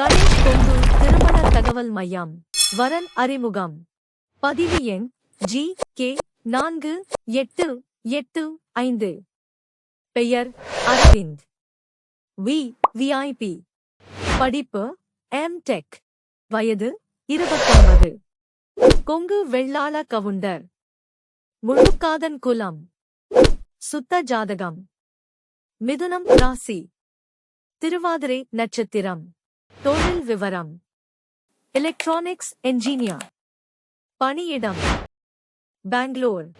கணேஷ் கொங்கு திருமண தகவல் மையம் வரன் அறிமுகம். பதிவு எண் ஜி கே நான்கு எட்டு எட்டு ஐந்து. பெயர் அரவிந்த். வி விஐபி படிப்பு எம் டெக். வயது இருபத்தொன்பது. கொங்கு வெள்ளாள கவுண்டர். முழுக்காதன் குலம். சுத்த ஜாதகம். மிதுனம் ராசி. திருவாதிரை நட்சத்திரம். தொழில் விவரம். எலக்ட்ரானிக்ஸ் என்ஜினியர் பணியிடம். பெங்களூர்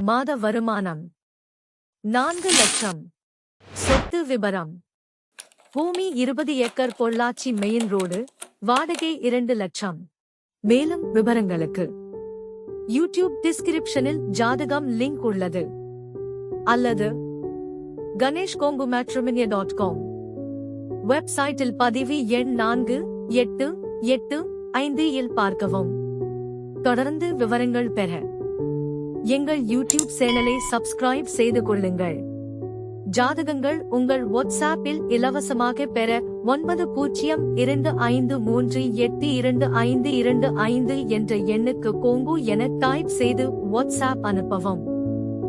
மாத வருமானம். நான்கு லட்சம். சொத்து விபரம். பூமி இருபது ஏக்கர் பொள்ளாச்சி மெயின் ரோடு வாடகை இரண்டு லட்சம். மேலும் விவரங்களுக்கு. யூடியூப் டிஸ்கிரிப்ஷனில் ஜாதகம் லிங்க் உள்ளது. அல்லது கணேஷ் கோங்கு மேட்ரிமினிய டாட் காம். வெப்சைட்டில் பதிவு எண் நான்கு எட்டு எட்டு ஐந்து இல் பார்க்கவும். தொடர்ந்து விவரங்கள் பெற. எங்கள் யூடியூப் சேனலை சப்ஸ்கிரைப் செய்து கொள்ளுங்கள். ஜாதகங்கள் உங்கள் வாட்ஸ்ஆப்பில் இலவசமாக பெற ஒன்பது பூஜ்ஜியம் இரண்டு ஐந்து மூன்று எட்டு இரண்டு ஐந்து இரண்டு ஐந்து என்ற எண்ணுக்கு கோங்கு என டைப் செய்து வாட்ஸ்ஆப் அனுப்பவும்.